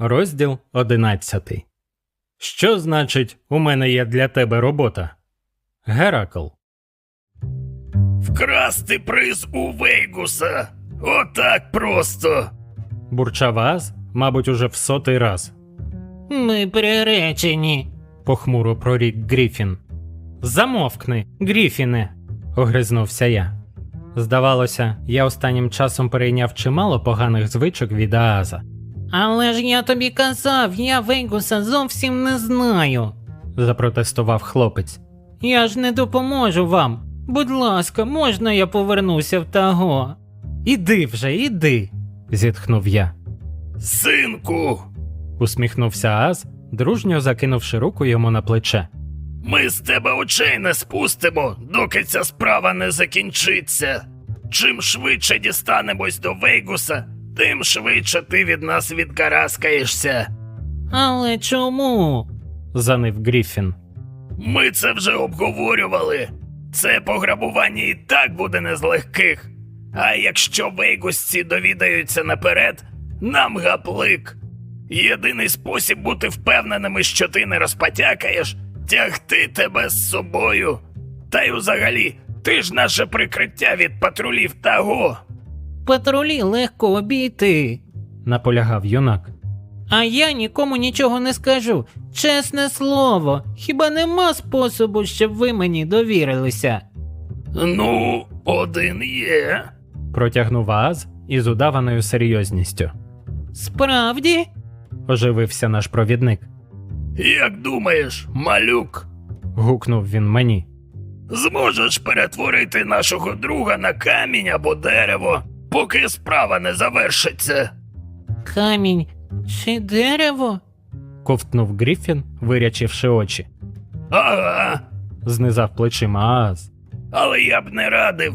Розділ одинадцятий. Що значить у мене є для тебе робота? Геракл. Вкрасти приз у Вейгуса. Отак просто. Бурчав Аз, мабуть, уже в сотий раз. Ми приречені. Похмуро прорік Гріфін. Замовкни, Гріфіне. огризнувся я. Здавалося, я останнім часом перейняв чимало поганих звичок від Ааза. Але ж я тобі казав, я Вейгуса зовсім не знаю. запротестував хлопець. Я ж не допоможу вам. Будь ласка, можна я повернуся в таго? Іди вже, іди. зітхнув я. Синку, Усміхнувся Аз, дружньо закинувши руку йому на плече. ми з тебе очей не спустимо, доки ця справа не закінчиться. Чим швидше дістанемось до Вейгуса, тим швидше ти від нас відкараскаєшся. Але чому? занив Гріфін. Ми це вже обговорювали. Це пограбування і так буде не з легких. А якщо вейгусці довідаються наперед, нам гаплик. Єдиний спосіб бути впевненими, що ти не розпотякаєш, тягти тебе з собою. Та й взагалі, ти ж наше прикриття від патрулів таго. Патрулі легко обійти. наполягав юнак. А я нікому нічого не скажу. Чесне слово, хіба нема способу, щоб ви мені довірилися? Ну, один є. Протягнув Аз із удаваною серйозністю. Справді? Оживився наш провідник. Як думаєш, малюк? Гукнув він мені. Зможеш перетворити нашого друга на камінь або дерево, поки справа не завершиться. Камінь чи дерево? Ковтнув Гріфін, вирячивши очі. Ага, Знизав плечима Аз. але я б не радив.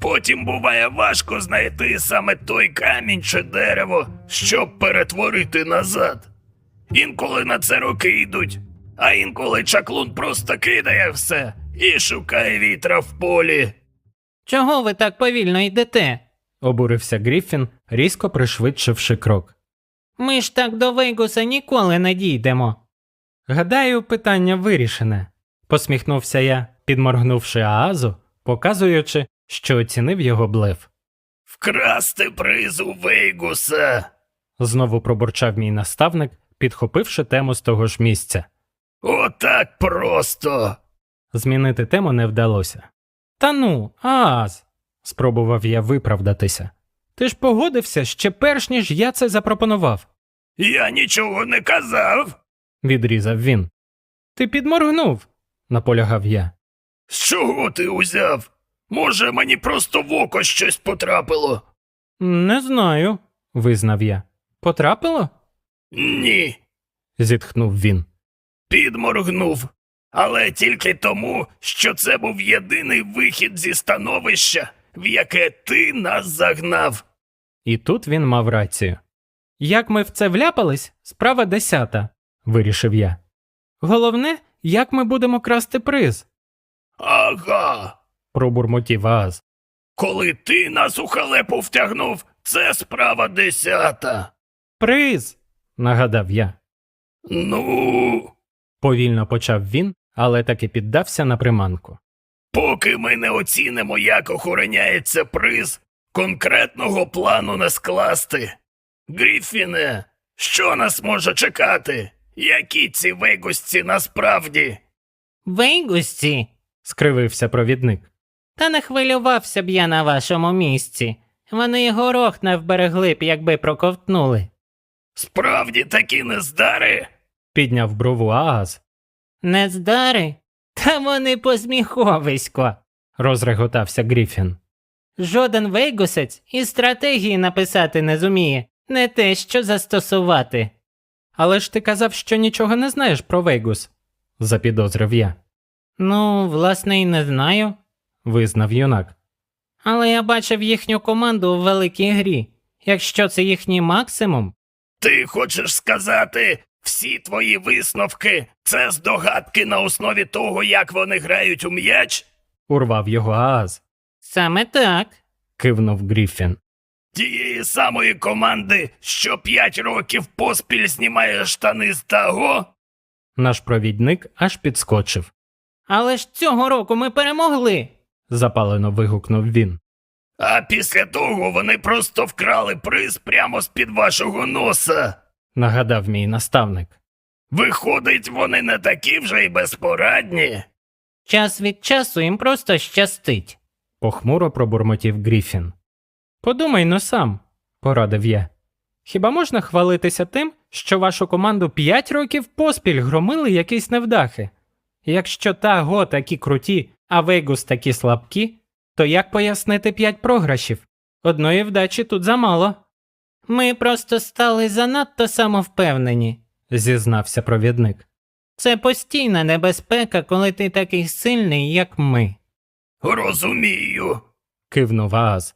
Потім буває важко знайти саме той камінь чи дерево, щоб перетворити назад. Інколи на це роки йдуть, а інколи чаклун просто кидає все і шукає вітра в полі. Чого ви так повільно йдете? Обурився Гріфін, різко пришвидшивши крок. Ми ж так до Вейгуса ніколи не дійдемо. Гадаю, питання вирішене, посміхнувся я, підморгнувши Аазу, показуючи, що оцінив його блеф. Вкрасти приз у Вейгуса. Знову пробурчав мій наставник, підхопивши тему з того ж місця. Отак просто. Змінити тему не вдалося. Та ну, Ааз, спробував я виправдатися. Ти ж погодився ще перш ніж я це запропонував, Я нічого не казав. відрізав він. Ти підморгнув, наполягав я. З чого ти узяв? Може, мені просто в око щось потрапило? Не знаю, визнав я. Потрапило? Ні, зітхнув він. підморгнув. Але тільки тому, що це був єдиний вихід зі становища, в яке ти нас загнав. І тут він мав рацію. Як ми в це вляпались, справа десята, вирішив я. Головне, як ми будемо красти приз, Ага. пробурмотів Ааз. Коли ти нас у халепу втягнув, це справа десята. Приз. нагадав я. Ну, Повільно почав він, але таки піддався на приманку. Поки ми не оцінимо, як охороняється приз, конкретного плану не скласти. Гріфіне, що нас може чекати? Які ці вейгусці насправді? Вейгусці? скривився провідник. Та не хвилювався б я на вашому місці. Вони й горох не вберегли б, якби проковтнули. Справді такі нездари? Підняв брову Ааз, Нездари? Та вони посміховисько. розреготався Гріфін. Жоден вейгусець і стратегії написати не зуміє, не те, що застосувати. Але ж ти казав, що нічого не знаєш про Вейгус, запідозрив я, Ну, власне, і не знаю. визнав юнак. Але я бачив їхню команду у великій грі. Якщо це їхній максимум, Ти хочеш сказати, всі твої висновки це здогадки на основі того, як вони грають у м'яч? Урвав його Ааз, саме так. кивнув Гріфін. Тієї самої команди, що п'ять років поспіль знімає штани з того? Наш провідник аж підскочив. Але ж цього року ми перемогли. Запалено вигукнув він. А після того вони просто вкрали приз прямо з-під вашого носа. Нагадав мій наставник. Виходить, вони не такі вже й безпорадні. Час від часу їм просто щастить. Похмуро пробурмотів Гріфін. Подумай но сам, порадив я. Хіба можна хвалитися тим, що вашу команду п'ять років поспіль громили якісь невдахи? Якщо та го такі круті, а Вейгус такі слабкі, то як пояснити п'ять програшів? Одної вдачі тут замало, Ми просто стали занадто самовпевнені. зізнався провідник. Це постійна небезпека, коли ти такий сильний, як ми. Розумію. Кивнув Ааз.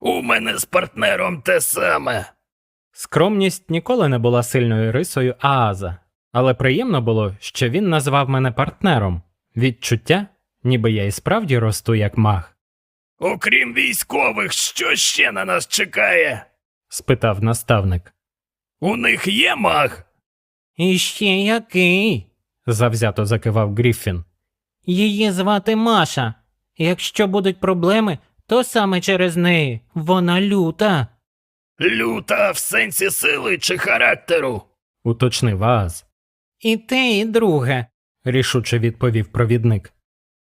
У мене з партнером те саме. Скромність ніколи не була сильною рисою Ааза, але приємно було, що він назвав мене партнером. Відчуття, ніби я і справді росту як маг, Окрім військових, що ще на нас чекає? Спитав наставник. У них є маг? І ще який? Завзято закивав Гріфін. Її звати Маша. Якщо будуть проблеми, то саме через неї. Вона люта. Люта в сенсі сили чи характеру? Уточнив Ааз. І те, і друге. Рішуче відповів провідник.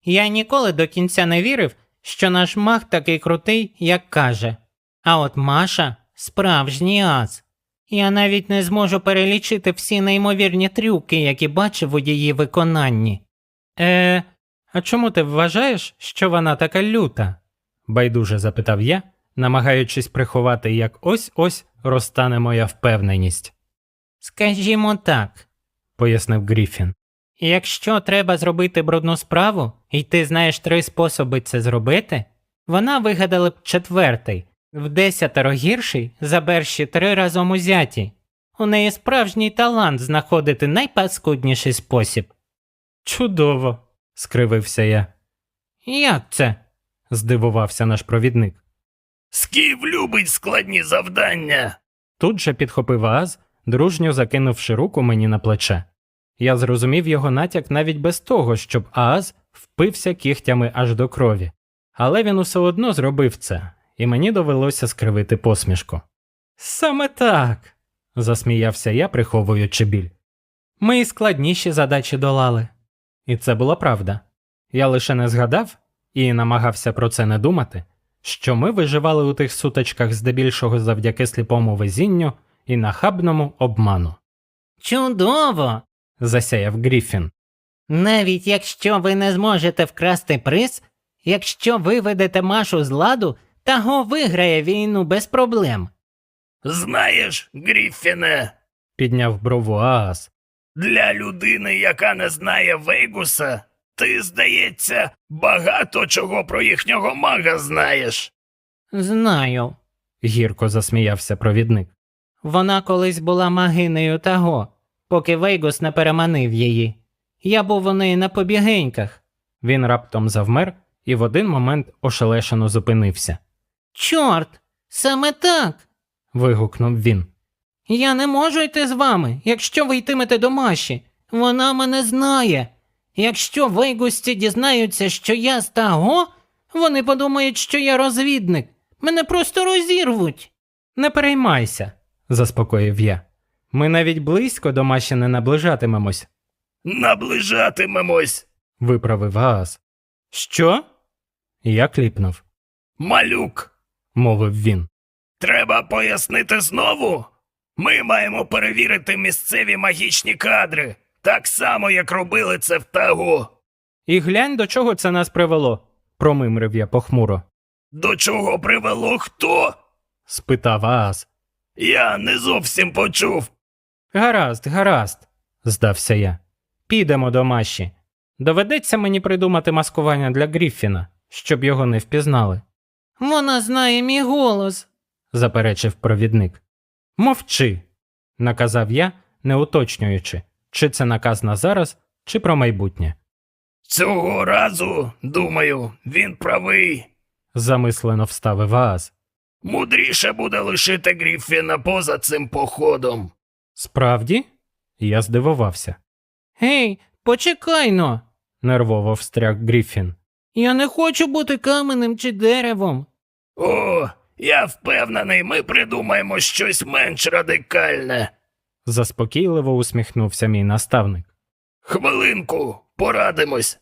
Я ніколи до кінця не вірив, що наш маг такий крутий, як каже. А от Маша справжній ас. Я навіть не зможу перелічити всі неймовірні трюки, які бачив у її виконанні. Е, а чому ти вважаєш, що вона така люта? байдуже запитав я, намагаючись приховати, як ось ось розтане моя впевненість, Скажімо так, пояснив Гріфін. якщо треба зробити брудну справу, і ти знаєш три способи це зробити, вона вигадала б четвертий, в десятеро гірший за перші три разом узяті. У неї справжній талант знаходити найпаскудніший спосіб. Чудово, скривився я. Як це? здивувався наш провідник. Скіф любить складні завдання. Тут же підхопив Ааз, дружньо закинувши руку мені на плече. Я зрозумів його натяк навіть без того, щоб Ааз впився кігтями аж до крові. Але він усе одно зробив це, і мені довелося скривити посмішку. Саме так. засміявся я, приховуючи біль. Ми і складніші задачі долали. І це була правда. Я лише не згадав і намагався про це не думати, що ми виживали у тих сутичках здебільшого завдяки сліпому везінню і нахабному обману, Чудово! засяяв Гріфін. Навіть якщо ви не зможете вкрасти приз, якщо виведете Машу з ладу, Таго виграє війну без проблем. Знаєш, Гріфіне, підняв брову Аас. для людини, яка не знає Вейгуса, ти, здається, багато чого про їхнього мага знаєш. Знаю. гірко засміявся провідник. Вона колись була магинею Таго, поки Вейгус не переманив її. Я був у неї на побігеньках. Він раптом завмер і в один момент ошелешено зупинився. Чорт, саме так. Вигукнув він. Я не можу йти з вами, якщо ви йтимете до Маші. Вона мене знає. Якщо вейгусті дізнаються, що я з Таго, вони подумають, що я розвідник. Мене просто розірвуть. Не переймайся, заспокоїв я. Ми навіть близько до Маші не наближатимемось, Наближатимемось. виправив Аас. Що? Я кліпнув, Малюк. Мовив він. Треба пояснити знову. Ми маємо перевірити місцеві магічні кадри, так само, як робили це в Тагу. І глянь, до чого це нас привело, промимрив я похмуро. До чого привело хто? спитав Аас. Я не зовсім почув. Гаразд, гаразд, здався я. Підемо до Маші. Доведеться мені придумати маскування для Гріфіна, щоб його не впізнали, Вона знає мій голос. заперечив провідник. Мовчи, наказав я, не уточнюючи, чи це наказ на зараз, чи про майбутнє. Цього разу, думаю, він правий. Замислено вставив Ааз. Мудріше буде лишити Гріфіна поза цим походом. Справді? Я здивувався. Гей, почекай но. Нервово встряг Гріфін. Я не хочу бути каменем чи деревом. О, я впевнений, ми придумаємо щось менш радикальне. Заспокійливо усміхнувся мій наставник. Хвилинку, порадимось.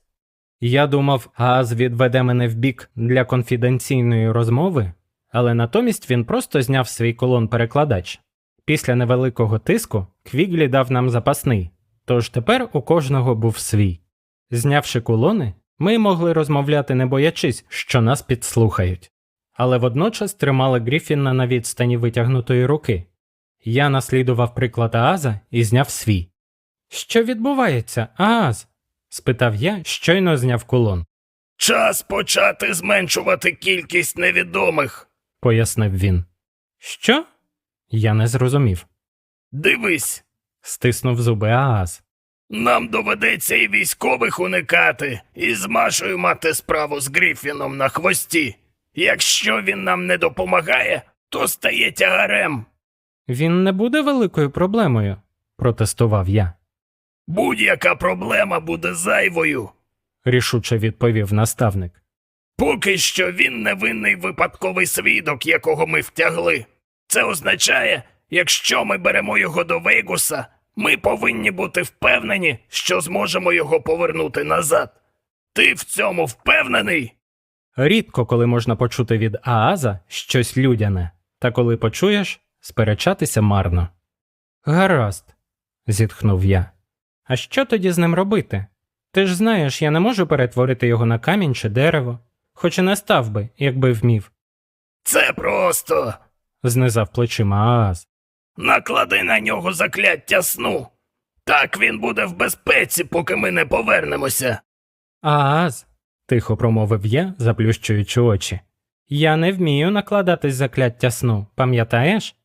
Я думав, Ааз відведе мене в бік для конфіденційної розмови, але натомість він просто зняв свій колон-перекладач. Після невеликого тиску Квіглі дав нам запасний, тож тепер у кожного був свій. Знявши колони, ми могли розмовляти не боячись, що нас підслухають. Але водночас тримали Гріфіна на відстані витягнутої руки. Я наслідував приклад Ааза і зняв свій. Що відбувається, Ааз? спитав я, щойно зняв кулон, Час почати зменшувати кількість невідомих. пояснив він. Що? Я не зрозумів. Дивись, Стиснув зуби Ааз. Нам доведеться і військових уникати, і з Машою мати справу з Гріфіном на хвості. Якщо він нам не допомагає, то стає тягарем. Він не буде великою проблемою, протестував я, Будь-яка проблема буде зайвою. рішуче відповів наставник. Поки що він невинний випадковий свідок, якого ми втягли. Це означає, якщо ми беремо його до Вейгуса, ми повинні бути впевнені, що зможемо його повернути назад. Ти в цьому впевнений? Рідко коли можна почути від Ааза щось людяне, та коли почуєш, сперечатися марно. Гаразд, зітхнув я. А що тоді з ним робити? Ти ж знаєш, я не можу перетворити його на камінь чи дерево, хоч і не став би, якби вмів, Це просто. знизав плечима Ааз. Наклади на нього закляття сну. Так він буде в безпеці, поки ми не повернемося. Ааз, тихо промовив я, заплющуючи очі. Я не вмію накладатись закляття сну, пам'ятаєш?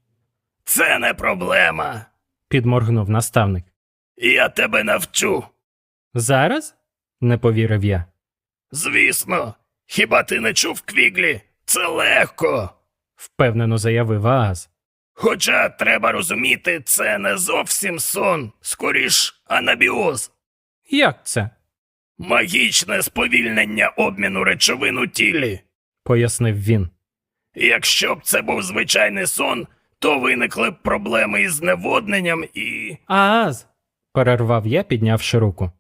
Це не проблема. підморгнув наставник. Я тебе навчу. Зараз? не повірив я. Звісно, хіба ти не чув Квіглі? Це легко. впевнено заявив Ааз. Хоча треба розуміти, це не зовсім сон, скоріш анабіоз, Як це? магічне сповільнення обміну речовин у тілі. пояснив він. Якщо б це був звичайний сон, то виникли б проблеми із зневодненням і. Ааз. перервав я, піднявши руку.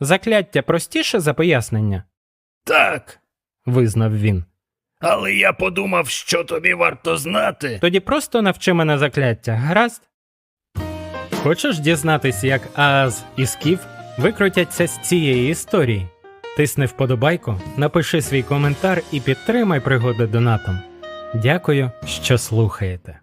Закляття простіше за пояснення, Так. визнав він. Але я подумав, що тобі варто знати. Тоді просто навчи мене закляття, гаразд? Хочеш дізнатись, як Ааз і Скіф викрутяться з цієї історії? Тисни вподобайку, напиши свій коментар і підтримай пригоди донатом. Дякую, що слухаєте.